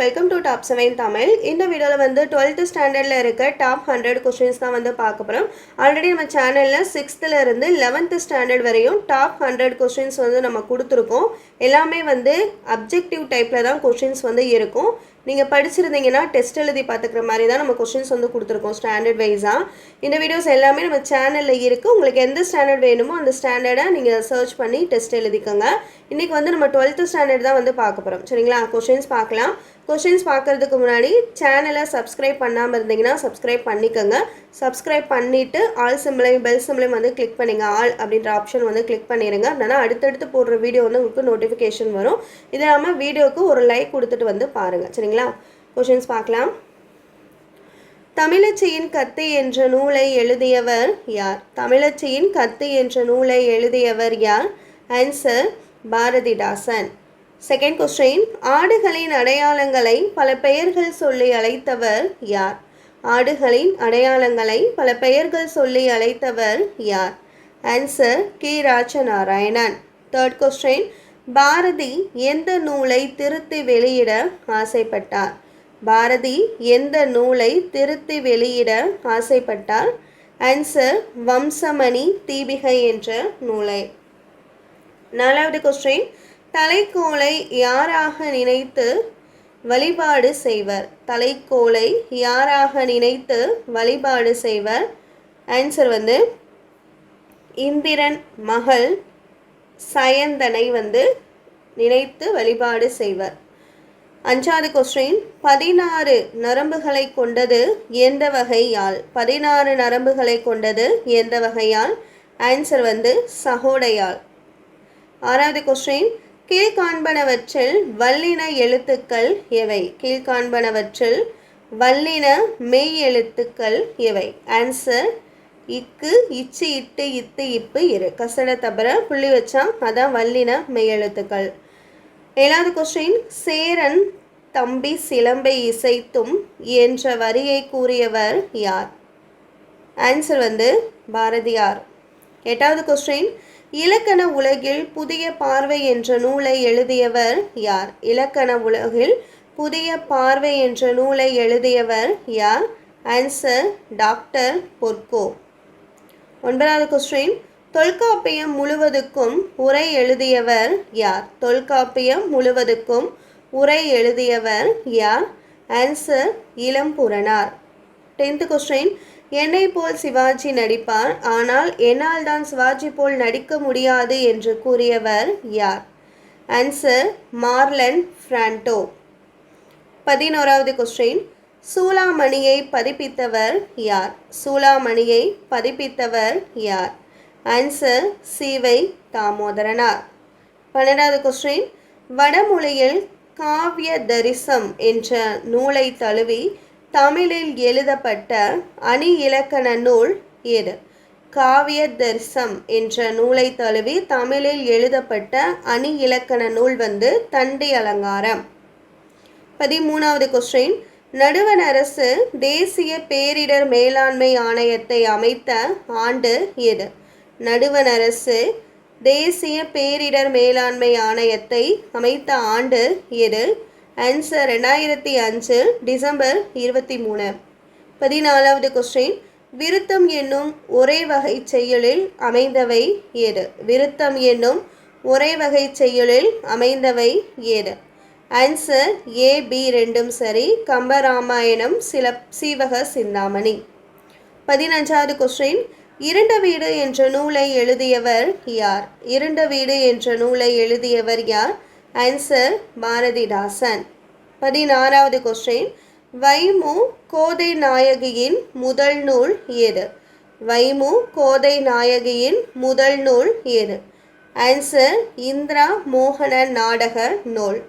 Welcome to top seven Tamil இந்த வீடியோவில் வந்து டுவெல்த்து ஸ்டாண்டர்டில் இருக்க டாப் ஹண்ட்ரட் கொஸ்டின்ஸ் தான் வந்து பார்க்க போகிறோம் ஆல்ரெடி நம்ம சேனலில் சிக்ஸ்த்தில் இருந்து லெவன்த்து ஸ்டாண்டர்ட் வரையும் டாப் ஹண்ட்ரட் கொஸ்டின்ஸ் வந்து நம்ம கொடுத்துருக்கோம். எல்லாமே வந்து அப்ஜெக்டிவ் டைப்பில் தான் கொஷின்ஸ் வந்து இருக்கும். நீங்கள் படிச்சிருந்தீங்கன்னா டெஸ்ட் எழுதி பார்த்துக்கிற மாதிரி தான் நம்ம கொஷின்ஸ் வந்து கொடுத்துருக்கோம் ஸ்டாண்டர்ட் வைஸாக இந்த வீடியோஸ் எல்லாமே நம்ம சேனலில் இருக்குது உங்களுக்கு எந்த ஸ்டாண்டர்ட் வேணுமோ அந்த ஸ்டாண்டர்டை நீங்கள் சர்ச் பண்ணி டெஸ்ட் எழுதிக்கோங்க. இன்றைக்கி வந்து நம்ம டுவெல்த்து ஸ்டாண்டர்ட் தான் வந்து பார்க்க போகிறோம் சரிங்களா? கொஷின்ஸ் பார்க்கலாம். கொஷின்ஸ் பார்க்குறதுக்கு முன்னாடி சேனலை சப்ஸ்கிரைப் பண்ணாமல் இருந்தீங்கன்னா சப்ஸ்கிரைப் பண்ணிக்கோங்க. சப்ஸ்கிரைப் பண்ணிவிட்டு ஆல் சிம்பிளையும் பெல் சிம்பிளையும் வந்து கிளிக் பண்ணிங்க. ஆல் அப்படின்ற ஆப்ஷன் வந்து கிளிக் பண்ணிடுங்க அப்படின்னா அடுத்தடுத்து போடுற வீடியோ வந்து உங்களுக்கு நோட்டிஃபிகேஷன் வரும். இது இல்லாமல் வீடியோவுக்கு ஒரு லைக் கொடுத்துட்டு வந்து பாருங்கள் சரிங்களா? கொஷின்ஸ் பார்க்கலாம். தமிழச்சியின் கத்து என்ற நூலை எழுதியவர் யார்? தமிழச்சியின் கத்து என்ற நூலை எழுதியவர் யார்? ஆன்சர் பாரதிதாசன். செகண்ட் கொஸ்டின் ஆடுகளின் அடையாளங்களை பல பெயர்கள் சொல்லி அழைத்தவர் யார்? ஆடுகளின் அடையாளங்களை பல பெயர்கள் சொல்லி அழைத்தவர் யார்? ஆன்சர் கி. ராஜநாராயணன். தேர்ட் கொஸ்டின் பாரதி எந்த நூலை திருத்தி வெளியிட ஆசைப்பட்டார்? பாரதி எந்த நூலை திருத்தி வெளியிட ஆசைப்பட்டார்? ஆன்சர் வம்சமணி தீபிகை என்ற நூலை. நாலாவது கொஸ்டின் தலைக்கோலை யாராக நினைத்து வழிபாடு செய்வர்? தலைக்கோலை யாராக நினைத்து வழிபாடு செய்வர்? ஆன்சர் வந்து இந்திரன் மகள் சயந்தனை வந்து நினைத்து வழிபாடு செய்வர். அஞ்சாவது கொஸ்டின் பதினாறு நரம்புகளை கொண்டது எந்த வகையால்? பதினாறு நரம்புகளை கொண்டது எந்த வகையால்? ஆன்சர் வந்து சகோடையாள் ஆறாவது கொஸ்டின் கீழ்காண்பனவற்றில் வல்லின எழுத்துக்கள் எவை? கீழ்காண்பனவற்றில் வல்லின மெய் எழுத்துக்கள் எவை? ஆன்சர் இக்கு இச்சு இட்டு இத்து இப்பு இரு. கசட தவிர புள்ளி வச்சா அதான் வல்லின மெய் எழுத்துக்கள். ஏழாவது கொஸ்டின் சேரன் தம்பி சிலம்பை இசைத்தும் என்ற வரியை கூறியவர் யார்? ஆன்சர் வந்து பாரதியார். எட்டாவது கொஸ்டின் இலக்கண உலகில் புதிய பார்வை என்ற நூலை எழுதியவர் யார்? இலக்கண உலகில் புதிய பார்வை என்ற நூலை எழுதியவர் யார்? ஆன்சர் டாக்டர் பொற்கோ ஒன்பதாவது கொஸ்டின் தொல்காப்பியம் முழுவதுக்கும் உரை எழுதியவர் யார்? தொல்காப்பியம் முழுவதுக்கும் உரை எழுதியவர் யார்? ஆன்சர் இளம்புறனார். டென்த் கொஸ்டின் என்னை போல் சிவாஜி நடிப்பார். ஆனால் என்னால் தான் சிவாஜி போல் நடிக்க முடியாது என்று கூறியவர் யார்? Answer Marlon Brando. பதினோராவது கொஸ்டின் சூலாமணியை பதிப்பித்தவர் யார்? சூலாமணியை பதிப்பித்தவர் யார்? ஆன்சர் சிவை தாமோதரனார். பன்னெண்டாவது கொஸ்டின் வடமொழியில் காவிய தரிசம் என்ற நூலை தழுவி தமிழில் எழுதப்பட்ட அணி இலக்கண நூல் எது? காவிய தர்சம் என்ற நூலை தழுவி தமிழில் எழுதப்பட்ட அணி இலக்கண நூல் வந்து தண்டி அலங்காரம். பதிமூணாவது கொஸ்டின் நடுவண் அரசு தேசிய பேரிடர் மேலாண்மை ஆணையத்தை அமைத்த ஆண்டு எது? நடுவண் அரசு தேசிய பேரிடர் மேலாண்மை ஆணையத்தை அமைத்த ஆண்டு எது? ஆன்சர் ரெண்டாயிரத்தி அஞ்சு டிசம்பர் இருபத்தி மூணு. பதினாலாவது கொஸ்டின் விருத்தம் என்னும் ஒரே வகை செயலில் அமைந்தவை ஏது? விருத்தம் என்னும் ஒரே வகை செயலில் அமைந்தவை ஏது? ஆன்சர் ஏ பி ரெண்டும் சரி. கம்பராமாயணம் சில சீவக சிந்தாமணி. பதினஞ்சாவது கொஸ்டின் இரண்ட வீடு என்ற நூலை எழுதியவர் யார்? இரண்ட வீடு என்ற நூலை எழுதியவர் யார்? ஆன்சர் பாரதிதாசன் பதினாறாவது கொஸ்டின் வைமு கோதை நாயகியின் முதல் நூல் ஏது? வைமு கோதை நாயகியின் முதல் நூல் ஏது? ஆன்சர் இந்திரா மோகன நாடக நூல்.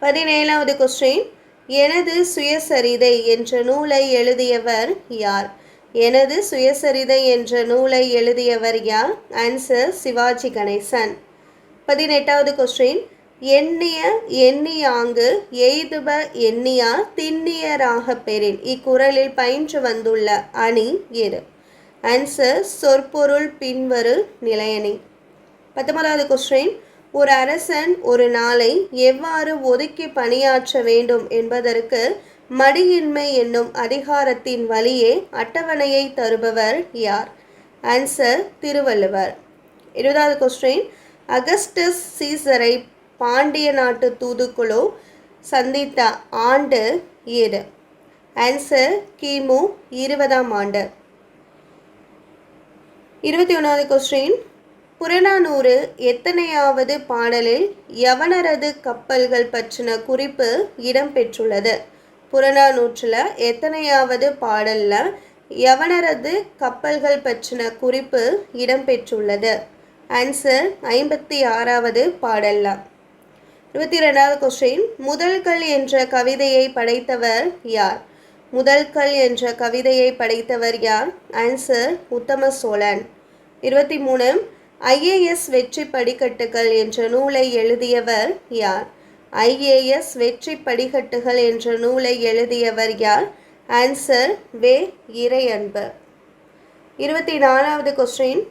பதினேழாவது கொஸ்டின் எனது சுயசரிதை என்ற நூலை எழுதியவர் யார்? எனது சுயசரிதை என்ற நூலை எழுதியவர் யார்? ஆன்சர் சிவாஜி கணேசன். பதினெட்டாவது கொஸ்டின் எண்ணிய எண்ணியாங்கு எய்துப எண்ணியா திண்ணியராக பெறின். இக்குறளில் பயின்று வந்துள்ள அணி எது? ஆன்சர் சொற்பொருள் பின்வரு நிலையணி. பத்தொன்பதாவது கொஸ்டின் ஒரு அரசன் ஒரு நாளை எவ்வாறு ஒதுக்கி பணியாற்ற வேண்டும் என்பதற்கு மடியின்மை என்னும் அதிகாரத்தின் வழியே அட்டவணையை தருபவர் யார்? ஆன்சர் திருவள்ளுவர். இருபதாவது கொஸ்டின் அகஸ்டஸ் சீசரை பாண்டிய நாட்டு தூதுக்குழு சந்தித்த ஆண்டு ஏது ஆன்சர் கிமு இருபதாம் ஆண்டு. இருபத்தி ஒன்றாவது கொஸ்டின் புறநானூறு எத்தனையாவது பாடலில் யவனரது கப்பல்கள் பற்றின குறிப்பு இடம்பெற்றுள்ளது? புறநானூற்றில் எத்தனையாவது பாடலில் யவனரது கப்பல்கள் பற்றின குறிப்பு இடம்பெற்றுள்ளது? ஆன்சர் ஐம்பத்தி ஆறாவது பாடல்லா. இருபத்தி ரெண்டாவது கொஸ்டின் முதல்கள் என்ற கவிதையை படைத்தவர் யார்? முதல்கள் என்ற கவிதையை படைத்தவர் யார்? ஆன்சர் உத்தம சோழன். இருபத்தி மூணு. ஐஏஎஸ் வெற்றி படிக்கட்டுகள் என்ற நூலை எழுதியவர் யார்? ஐஏஎஸ் வெற்றி படிக்கட்டுகள் என்ற நூலை எழுதியவர் யார்? ஆன்சர் வே இறையன்பு. இருபத்தி நாலாவது கொஸ்டின்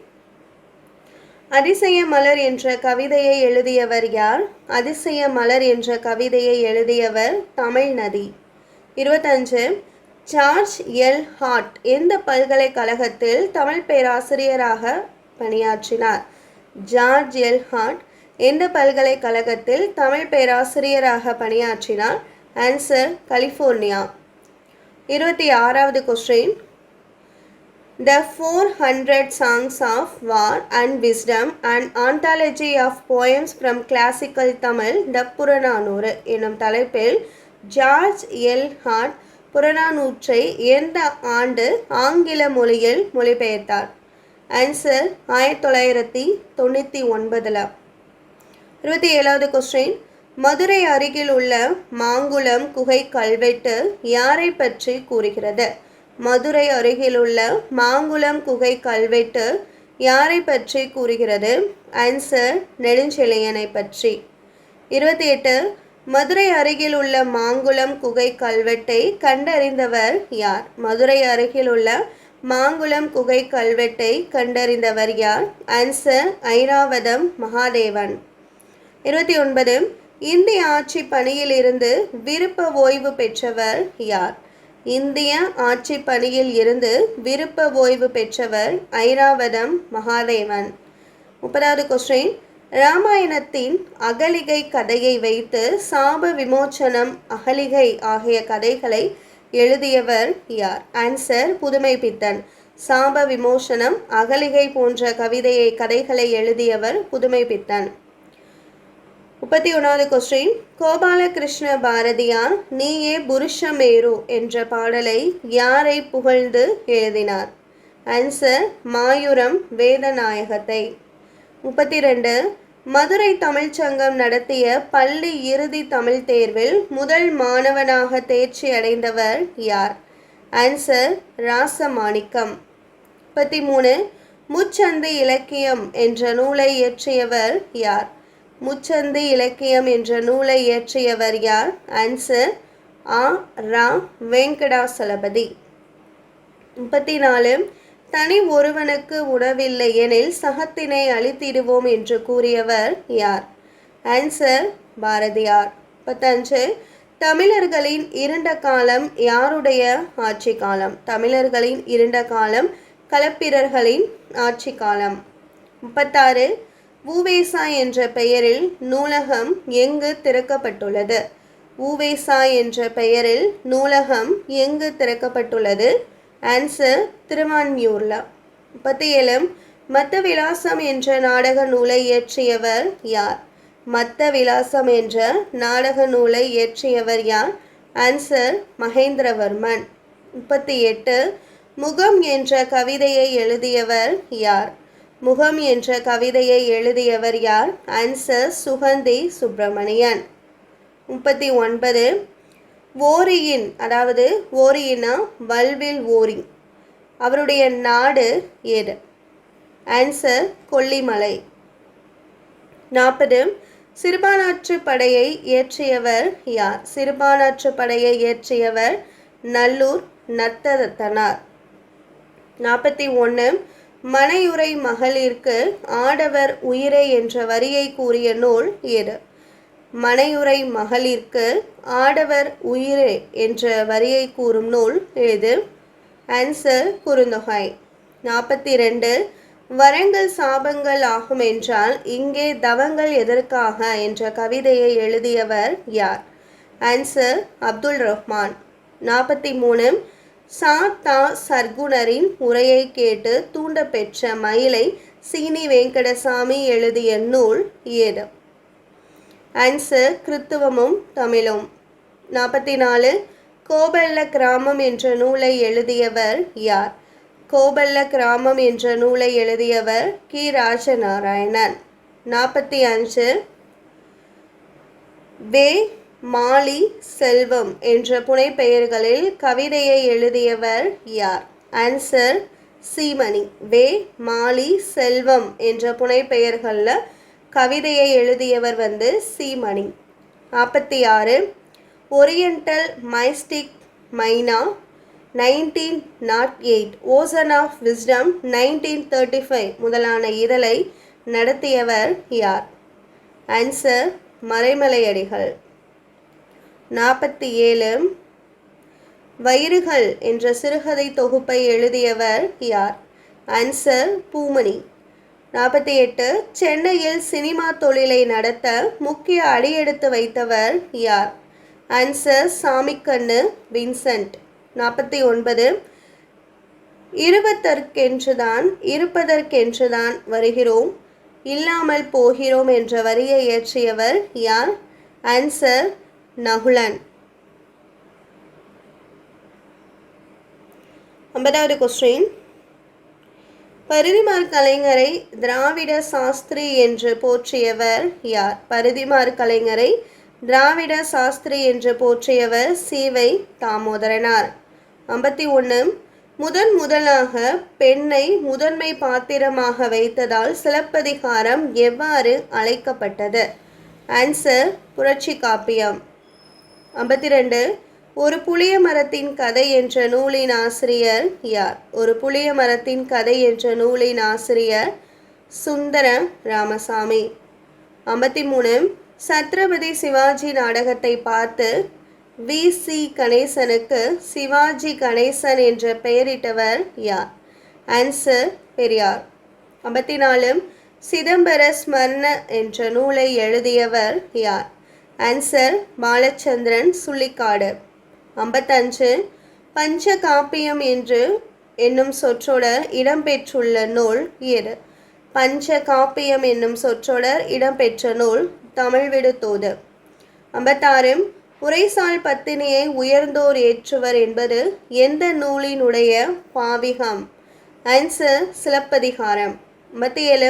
அதிசய மலர் என்ற கவிதையை எழுதியவர் யார்? அதிசய மலர் என்ற கவிதையை எழுதியவர் தமிழ் நதி. இருபத்தஞ்சு. George L. ஹார்ட் எந்த பல்கலைக்கழகத்தில் தமிழ் பேராசிரியராக பணியாற்றினார்? George L. ஹார்ட் எந்த பல்கலைக்கழகத்தில் தமிழ் பேராசிரியராக பணியாற்றினார்? Answer California. இருபத்தி ஆறாவது question The 400 Songs of War and Wisdom and Anthology of Poems from Classical Tamil the Purananuru எனும் தலைப்பில் ஜார்ஜ் எல் ஹார்ட் புறநானூற்றை எந்த ஆண்டு ஆங்கில மொழியில் மொழிபெயர்த்தார்? ஆன்சர் ஆயிரத்தி தொள்ளாயிரத்தி தொண்ணூற்றி ஒன்பதில். இருபத்தி ஏழாவது கொஸ்டின் மதுரை அருகில் உள்ள மாங்குளம் குகை கல்வெட்டு யாரை பற்றி கூறுகிறது? மதுரை அருகிலுள்ள மாங்குளம் குகை கல்வெட்டு யாரை பற்றி கூறுகிறது? ஆன்சர் நெடுஞ்செழியனை பற்றி. இருபத்தி எட்டு மதுரை அருகில் உள்ள மாங்குளம் குகை கல்வெட்டை கண்டறிந்தவர் யார்? மதுரை அருகில் உள்ள மாங்குளம் குகை கல்வெட்டை கண்டறிந்தவர் யார்? ஆன்சர் ஐராவதம் மகாதேவன். இருபத்தி ஒன்பது இந்திய ஆட்சி பணியிலிருந்து விருப்ப ஓய்வு பெற்றவர் யார்? இந்திய ஆட்சி பணியில் இருந்து விருப்ப ஓய்வு பெற்றவர் ஐராவதம் மகாதேவன். முப்பதாவது கொஸ்டின் ராமாயணத்தின் அகலிகை கதையை வைத்து சாப விமோச்சனம் அகலிகை ஆகிய கதைகளை எழுதியவர் யார்? ஆன்சர் புதுமை பித்தன் சாப விமோசனம் அகலிகை போன்ற கவிதையை கதைகளை எழுதியவர் புதுமை பித்தன் முப்பத்தி ஒன்றாவது கொஸ்டின் கோபாலகிருஷ்ண பாரதியார் நீயே புருஷமேரு என்ற பாடலை யாரை புகழ்ந்து எழுதினார்? ஆன்சர் மாயூரம் வேதநாயகத்தை. முப்பத்தி ரெண்டு மதுரை தமிழ்ச்சங்கம் நடத்திய பள்ளி இறுதி தமிழ் தேர்வில் முதல் மாணவனாக தேர்ச்சி அடைந்தவர் யார்? ஆன்சர் ராசமாணிக்கம். முப்பத்தி மூணு முச்சந்தி இலக்கியம் என்ற நூலை இயற்றியவர் யார்? முச்சந்து இலக்கியம் என்ற நூலை இயற்றியவர் யார்? ஆன்சர் ஆ ரா. வெங்கடாசலபதி. முப்பத்தி நாலு தனி ஒருவனுக்கு உணவில்லை எனில் சகத்தினை அழித்திடுவோம் என்று கூறியவர் யார்? ஆன்சர் பாரதியார். முப்பத்தஞ்சு தமிழர்களின் இருண்ட காலம் யாருடைய ஆட்சி காலம்? தமிழர்களின் இருண்ட காலம் களப்பிரர்களின் ஆட்சி காலம். முப்பத்தாறு ஊவேசா என்ற பெயரில் நூலகம் எங்கு திறக்கப்பட்டுள்ளது? ஊவேசா என்ற பெயரில் நூலகம் எங்கு திறக்கப்பட்டுள்ளது? ஆன்சர் திருவான்மியூர்ல. முப்பத்தி மத்த விலாசம் என்ற நாடக நூலை இயற்றியவர் யார்? மத்த விலாசம் என்ற நாடக நூலை இயற்றியவர் யார்? ஆன்சர் மகேந்திரவர்மன். முப்பத்தி எட்டு முகம் என்ற கவிதையை எழுதியவர் யார்? முகம் என்ற கவிதையை எழுதியவர் யார்? ஆன்சர் சுகந்தி சுப்பிரமணியன். முப்பத்தி ஒன்பது. ஓரியின் அதாவது ஓரியினா வல்வில் ஓரி. அவருடைய நாடு ஏது ஆன்சர் கொல்லிமலை. நாற்பது. சிறுபானாற்று படையை இயற்றியவர் யார்? சிறுபானாற்று படையை இயற்றியவர் நல்லூர் நத்தரத்தனார் நாற்பத்தி ஒன்று மனையுறை மகளிர்க்கு ஆடவர் உயிரே என்ற வரியை கூறிய நூல் எது? மனையுறை மகளிர்க்கு ஆடவர் உயிரே என்ற வரியை கூறும் நூல் எது? ஆன்சர் குறுந்தொகை. நாற்பத்தி ரெண்டு வரங்கள் சாபங்கள் ஆகும் என்றால் இங்கே தவங்கள் எதற்காக? என்ற கவிதையை எழுதியவர் யார்? ஆன்சர் அப்துல் ரஹ்மான். நாற்பத்தி மூணு சா தா சர்க்குணரின் உரையை கேட்டு தூண்டப்பெற்ற மயிலை சீனி வெங்கடசாமி எழுதிய நூல் ஏது? ஆன்சர் கிறித்துவமும் தமிழும். நாற்பத்தி நாலு கோபல்ல கிராமம் என்ற நூலை எழுதியவர் யார்? கோபல்ல கிராமம் என்ற நூலை எழுதியவர் கி. ராஜநாராயணன். நாற்பத்தி அஞ்சு வே. மாலி செல்வம் என்ற புனைப்பெயர்களில் கவிதையை எழுதியவர் யார்? ஆன்சர் சீமணி. வே. மாலி செல்வம் என்ற புனைப்பெயர்களில் கவிதையை எழுதியவர் வந்து சீமணி. நாற்பத்தி ஆறு. Oriental mystic myna nineteen naught eight ocean of wisdom nineteen thirty five முதலான இதழை நடத்தியவர் யார்? ஆன்சர் மறைமலையடிகள். நாற்பத்தி ஏழு. வயிறுகள் என்ற சிறுகதை தொகுப்பை எழுதியவர் யார்? ஆன்சர் பூமணி. நாற்பத்தி எட்டு. சென்னையில் சினிமா தொழிலை நடத்த முக்கிய அடியெடுத்து வைத்தவர் யார்? Answer Samikannu Vincent. நாற்பத்தி ஒன்பது. இருபதற்கென்றுதான் இருப்பதற்கென்றுதான் வருகிறோம் இல்லாமல் போகிறோம் என்ற வரியை இயற்றியவர் யார்? ஆன்சர் நகுலன். ஐம்பதாவது கொஸ்டின் பருதிமார் கலைஞரை திராவிட சாஸ்திரி என்று போற்றியவர் யார்? பருதிமார் கலைஞரை திராவிட சாஸ்திரி என்று போற்றியவர் சீவை தாமோதரனார். ஐம்பத்தி ஒன்று முதன் முதலாக பெண்ணை முதன்மை பாத்திரமாக வைத்ததால் சிலப்பதிகாரம் எவ்வாறு அழைக்கப்பட்டது? ஆன்சர் புரட்சி காப்பியம். ஐம்பத்தி ரெண்டு ஒரு புளிய மரத்தின் கதை என்ற நூலின் ஆசிரியர் யார்? ஒரு புளிய மரத்தின் கதை என்ற நூலின் ஆசிரியர் சுந்தர ராமசாமி. ஐம்பத்தி மூணு சத்ரபதி சிவாஜி நாடகத்தை பார்த்து வி. சி. கணேசனுக்கு சிவாஜி கணேசன் என்ற பெயரிட்டவர் யார்? ஆன்சர் பெரியார். ஐம்பத்தி நாலு சிதம்பர ஸ்மரண என்ற நூலை எழுதியவர் யார்? ஆன்சர் பாலச்சந்திரன் சுள்ளிக்காடு ஐம்பத்தஞ்சு பஞ்ச காப்பியம் என்று என்னும் சொற்றொடர் இடம்பெற்றுள்ள நூல் எது பஞ்ச காப்பியம் என்னும் சொற்றொடர் இடம்பெற்ற நூல் தமிழ் விடுத்தோது ஐம்பத்தாறு உரைசால் பத்தினியை உயர்ந்தோர் ஏற்றுவர் என்பது எந்த நூலினுடைய பாவிகம்? ஆன்சர் சிலப்பதிகாரம். ஐம்பத்தி ஏழு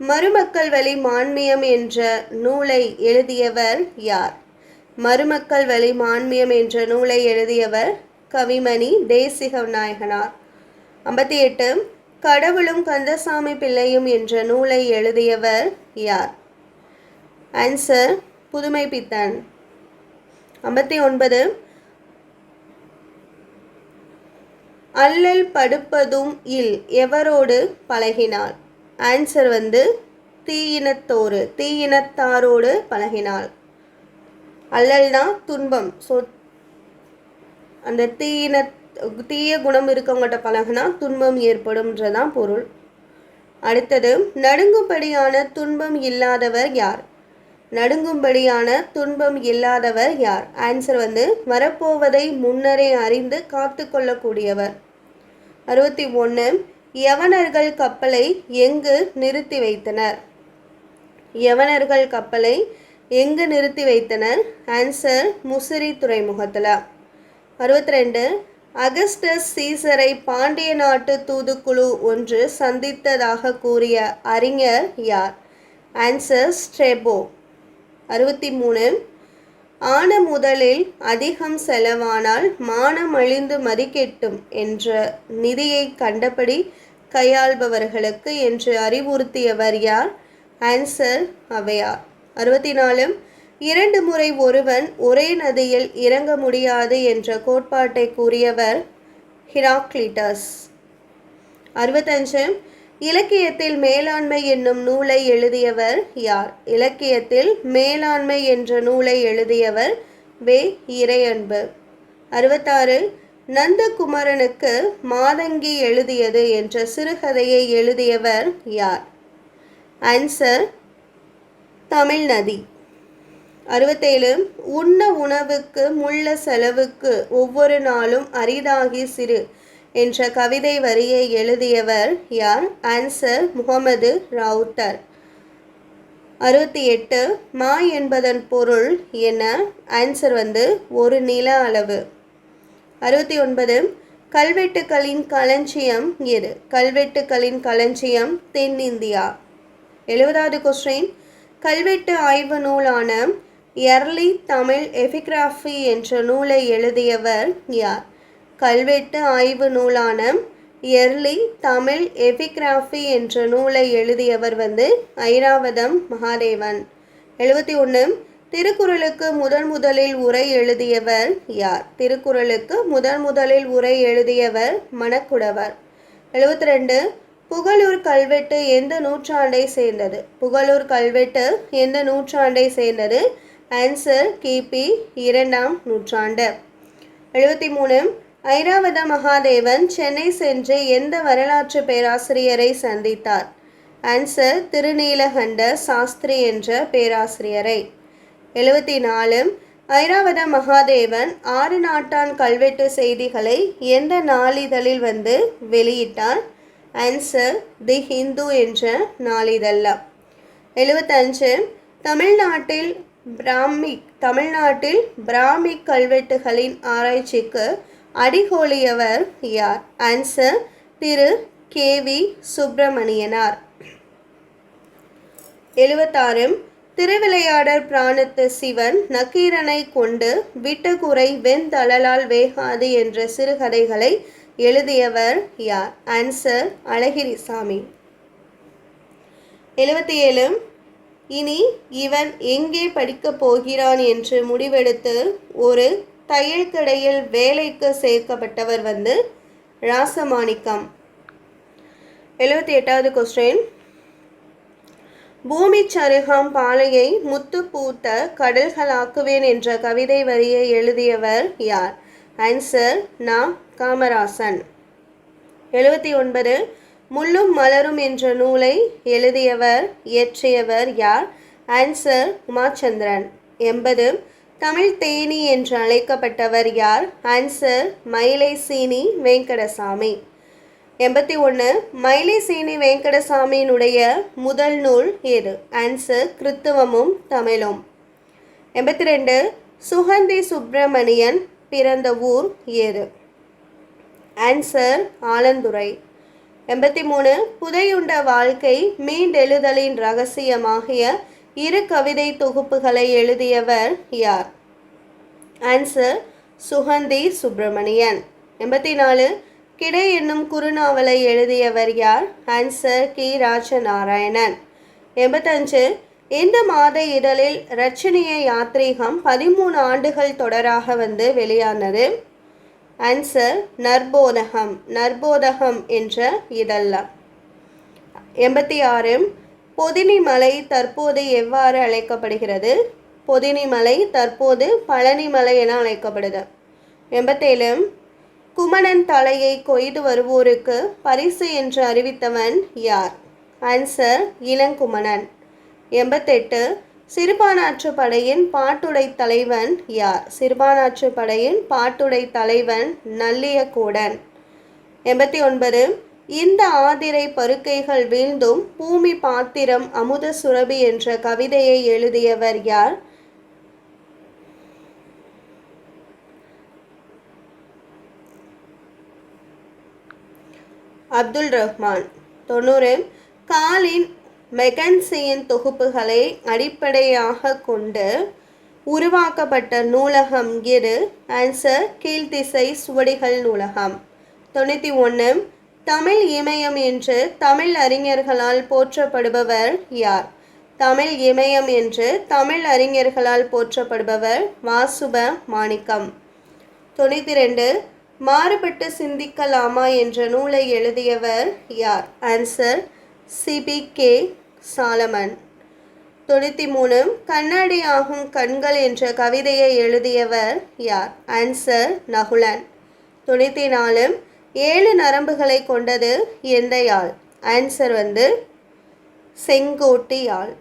மருமக்கள் வழி மான்மியம் என்ற நூலை எழுதியவர் யார்? மருமக்கள் வழி மான்மியம் என்ற நூலை எழுதியவர் கவிமணி தேசிக நாயகனார் ஐம்பத்தி எட்டு கடவுளும் கந்தசாமி பிள்ளையும் என்ற நூலை எழுதியவர் யார்? ஆன்சர் புதுமை பித்தன். ஐம்பத்தி ஒன்பது அல்லல் படுப்பதும் இல் எவரோடு பழகினாள்? ஆன்சர் வந்து தீயினத்தோறு தீயினத்தாரோடு பழகினாள். அல்லல்னா துன்பம். ஸோ அந்த தீயின தீய குணம் இருக்கவங்கள்ட்ட பழகினா துன்பம் ஏற்படும்ன்றதான் பொருள். அடுத்தது நடுங்கும்படியான துன்பம் இல்லாதவர் யார்? நடுங்கும்படியான துன்பம் இல்லாதவர் யார்? ஆன்சர் வந்து வரப்போவதை முன்னரே அறிந்து காத்து கொள்ளக்கூடியவர் அறுபத்தி ஒன்று யவனர்கள் கப்பலை எங்கு நிறுத்தி வைத்தனர்? யவனர்கள் கப்பலை எங்கு நிறுத்தி வைத்தனர்? ஆன்சர் முசிறி துறைமுகத்தில். அறுபத்தி ரெண்டு அகஸ்டஸ் சீசரை பாண்டிய நாட்டு தூதுக்குழு ஒன்று சந்தித்ததாக கூறிய அறிஞர் யார்? ஆன்சர் ஸ்ட்ரெபோ அறுபத்தி மூணு ஆன முதலில் அதிகம் செலவானால் மானம் அழிந்து மதிக்கெட்டும் என்ற நிதியை கண்டபடி கையாள்பவர்களுக்கு என்று அறிவுறுத்தியவர் யார்? ஆன்சர் அவையார் அறுபத்தி நாலு இரண்டு முறை ஒருவன் ஒரே நதியில் இறங்க முடியாது என்ற கோட்பாட்டை கூறியவர் ஹிராக்லிட்டஸ் அறுபத்தஞ்சு இலக்கியத்தில் மேலாண்மை என்னும் நூலை எழுதியவர் யார்? இலக்கியத்தில் மேலாண்மை என்ற நூலை எழுதியவர் வே. இறையன்பு. அறுபத்தாறு நந்தகுமரனுக்கு மாதங்கி எழுதியது என்ற சிறுகதையை எழுதியவர் யார்? ஆன்சர் தமிழ்நதி அறுபத்தேழு உண்ண உணவுக்கு முள்ள செலவுக்கு ஒவ்வொரு நாளும் அரிதாகி சிறு. என்ற கவிதை வரியை எழுதியவர் யார்? ஆன்சர் முகமது ராவுத்தர். அறுபத்தி எட்டு மா என்பதன் பொருள் என்ன? ஆன்சர் வந்து ஒரு நில அளவு. அறுபத்தி ஒன்பது கல்வெட்டுக்களின் களஞ்சியம் எது? கல்வெட்டுக்களின் களஞ்சியம் தென்னிந்தியா. எழுபதாவது கொஸ்டின் கல்வெட்டு ஆய்வு நூலான எர்லி தமிழ் எபிகிராஃபி என்ற நூலை எழுதியவர் யார்? கல்வெட்டு ஆய்வு நூலான எர்லி தமிழ் எபிகிராஃபி என்ற நூலை எழுதியவர் வந்து ஐராவதம் மகாதேவன். எழுபத்தி ஒன்று திருக்குறளுக்கு முதன் முதலில் உரை எழுதியவர் யார்? திருக்குறளுக்கு முதன் முதலில் உரை எழுதியவர் மணக்குடவர். எழுபத்தி ரெண்டு. புகழூர் கல்வெட்டு எந்த நூற்றாண்டை சேர்ந்தது? புகழூர் கல்வெட்டு எந்த நூற்றாண்டை சேர்ந்தது? ஆன்சர் கிபி இரண்டாம் நூற்றாண்டு. எழுபத்தி மூணு. ஐராவத மகாதேவன் சென்னை சென்று எந்த வரலாற்று பேராசிரியரை சந்தித்தார்? ஆன்சர் திருநீலகண்ட சாஸ்திரி என்ற பேராசிரியரை. எழுபத்தி நாலு ஐராவத மகாதேவன் ஆறு நாட்டான் கல்வெட்டு செய்திகளை எந்த நாளிதழில் வந்து வெளியிட்டார்? ஆன்சர் தி ஹிந்து என்ற நாளிதழ் எழுபத்தஞ்சு தமிழ்நாட்டில் பிராமிக் தமிழ்நாட்டில் பிராமிக் கல்வெட்டுகளின் ஆராய்ச்சிக்கு அடிகோலியவர் யார்? Answer Thiru. K. V. Subramanianar. எழுபத்தாறு திருவிளையாடற் பிராணத்து சிவன் நக்கீரனை கொண்டு விட்டகுறை வெண்தளலால் வேகாது என்ற சிறுகதைகளை எழுதியவர் யார்? ஆன்சர் அழகிரிசாமி. எழுபத்தி ஏழு இனி இவன் எங்கே படிக்கப் போகிறான் என்று முடிவெடுத்து ஒரு தையல் கடையில் வேலைக்கு சேர்க்கப்பட்டவர் வந்து ராசமாணிக்கம். எழுபத்தி எட்டாவது கொஸ்டின் பூமி சருகாம் பாலையை முத்து பூத்த கடல்களாக்குவேன் என்ற கவிதை வரியை எழுதியவர் யார்? ஆன்சர் நா. காமராசன். எழுபத்தி ஒன்பது. முள்ளும் மலரும் என்ற நூலை எழுதியவர் இயற்றியவர் யார்? ஆன்சர் உமாச்சந்திரன். எண்பது. தமிழ் தேனி என்று அழைக்கப்பட்டவர் யார்? ஆன்சர் மயிலைசீனி வெங்கடசாமி. எண்பத்தி ஒன்று மயிலைசீனி வெங்கடசாமியினுடைய முதல் நூல் எது? ஆன்சர் கிறித்துவமும் தமிழும். எண்பத்தி ரெண்டு சுகந்தி சுப்பிரமணியன் பிறந்த ஊர் ஏது ஆன்சர் ஆலந்துறை. எண்பத்தி மூணு புதையுண்ட வாழ்க்கை மீண்டெழுதலின் ரகசியமாகிய இரு கவிதை தொகுப்புகளை எழுதியவர் யார்? ஆன்சர் சுகந்தி சுப்பிரமணியன். எண்பத்தி நாலு கிடை என்னும் குறுநாவலை எழுதியவர் யார்? ஆன்சர் கி. ராஜநாராயணன். எண்பத்தஞ்சு இந்த மாத இதழில் ரச்சனிய யாத்ரீகம் பதிமூணு ஆண்டுகள் தொடராக வந்து வெளியானது. ஆன்சர் நர்போதகம் நர்போதகம் என்ற இதழ். எண்பத்தி ஆறு பொதினி மலை தற்போது எவ்வாறு அழைக்கப்படுகிறது? பொதினி மலை தற்போது பழனி மலை என அழைக்கப்படுது. எண்பத்தேழு. குமணன் தலையை கொய்து வருவோருக்கு பரிசு என்று அறிவித்தவன் யார்? ஆன்சர் இளங்குமணன். எண்பத்தெட்டு. சிறுபானாற்று படையின் பாட்டுடை தலைவன் யார்? சிறுபானாற்று படையின் பாட்டுடை தலைவன் நல்லியக்கூடன் எண்பத்தி ஒன்பது. இந்த ஆதிரை பருக்கைகள் வீழ்ந்தும் பூமி பாத்திரம் அமுத சுரபி என்ற கவிதையை எழுதியவர் யார்? அப்துல் ரஹ்மான். தொண்ணூறு. காலின் மெகன்சியின் தொகுப்புகளை அடிப்படையாக கொண்டு உருவாக்கப்பட்ட நூலகம் இரு ஆன்சர் கீழ்த்திசை சுவடிகள் நூலகம். தொண்ணூற்றி ஒன்று தமிழ் இமயம் என்று தமிழ் அறிஞர்களால் போற்றப்படுபவர் யார்? தமிழ் இமயம் என்று தமிழ் அறிஞர்களால் போற்றப்படுபவர் வாசுப மாணிக்கம். தொண்ணூற்றி ரெண்டு மாறுபட்டு சிந்திக்கலாமா என்ற நூலை எழுதியவர் யார்? Answer C B K Solomon. தொண்ணூற்றி மூணு கண்ணாடி ஆகும் கண்கள் என்ற கவிதையை எழுதியவர் யார்? ஆன்சர் நகுலன். தொண்ணூற்றி நாலு ஏழு நரம்புகளை கொண்டது எந்த யாழ் ஆன்சர் வந்து செங்கோட்டு யாழ்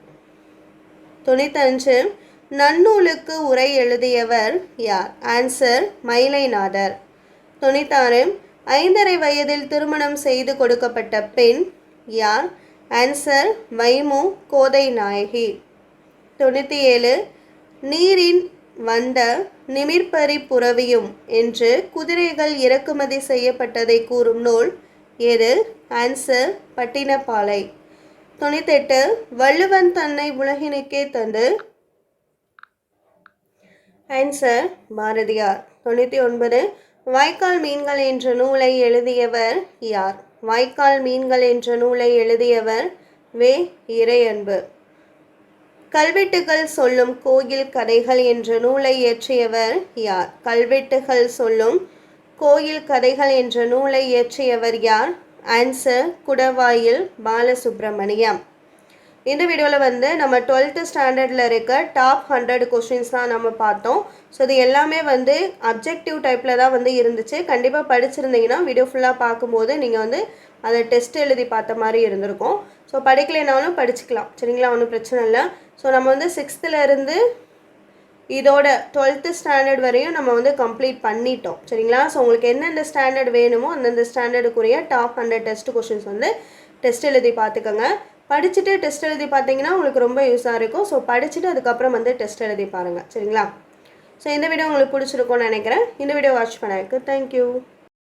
தொண்ணூத்தஞ்சு நன்னூலுக்கு உரை எழுதியவர் யார்? ஆன்சர் மயிலைநாதர். தொண்ணூத்தாறு ஐந்தரை வயதில் திருமணம் செய்து கொடுக்கப்பட்ட பெண் யார்? ஆன்சர் வைமு கோதை நாயகி தொண்ணூற்றி ஏழு நீரின் வந்த நிமிர்பரி புறவியும் என்று குதிரைகள் இறக்குமதி செய்யப்பட்டதை கூறும் நூல் எது? ஆன்சர் பட்டினப்பாலை. தொண்ணூத்தெட்டு. வள்ளுவன் தன்னை உலகினுக்கே தந்து ஆன்சர் பாரதியார். தொண்ணூற்றி ஒன்பது வாய்க்கால் மீன்கள் என்ற நூலை எழுதியவர் யார்? வாய்க்கால் மீன்கள் என்ற நூலை எழுதியவர் வே இறையன்பு. கல்வெட்டுகள் சொல்லும் கோயில் கதைகள் என்ற நூலை இயற்றியவர் யார்? கல்வெட்டுகள் சொல்லும் கோயில் கதைகள் என்ற நூலை இயற்றியவர் யார்? ஆன்சர் குடவாயில் பாலசுப்ரமணியம். இந்த வீடியோவில் வந்து நம்ம டுவெல்த்து ஸ்டாண்டர்டில் இருக்க டாப் ஹண்ட்ரட் கொஷின்ஸ் தான் நம்ம பார்த்தோம். ஸோ இது எல்லாமே வந்து அப்ஜெக்டிவ் டைப்பில் தான் வந்து இருந்துச்சு. கண்டிப்பாக படிச்சிருந்தீங்கன்னா வீடியோ ஃபுல்லாக பார்க்கும்போது நீங்கள் வந்து அதை டெஸ்ட் எழுதி பார்த்த மாதிரி இருந்திருக்கும். ஸோ படிக்கலைனாலும் படிச்சுக்கலாம். சரிங்களா? ஒன்றும் பிரச்சனை இல்லை. ஸோ நம்ம வந்து சிக்ஸ்த்துலேருந்து இதோட டுவெல்த்து ஸ்டாண்டர்ட் வரையும் நம்ம வந்து கம்ப்ளீட் பண்ணிட்டோம். சரிங்களா? ஸோ உங்களுக்கு எந்தெந்த ஸ்டாண்டர்ட் வேணுமோ அந்தந்த ஸ்டாண்டர்டுக்குரிய டாப் ஹண்ட்ரட் டெஸ்ட் கொஷின்ஸ் வந்து டெஸ்ட் எழுதி பார்த்துக்கோங்க. படிச்சுட்டு டெஸ்ட் எழுதி பார்த்தீங்கன்னா உங்களுக்கு ரொம்ப யூஸாக இருக்கும். ஸோ படிச்சுட்டு அதுக்கப்புறம் வந்து டெஸ்ட் எழுதி பாருங்கள் சரிங்களா? ஸோ இந்த வீடியோ உங்களுக்கு பிடிச்சிருக்கும்னு நினைக்கிறேன். இந்த வீடியோ வாட்ச் பண்ணதுக்கு தேங்க்யூ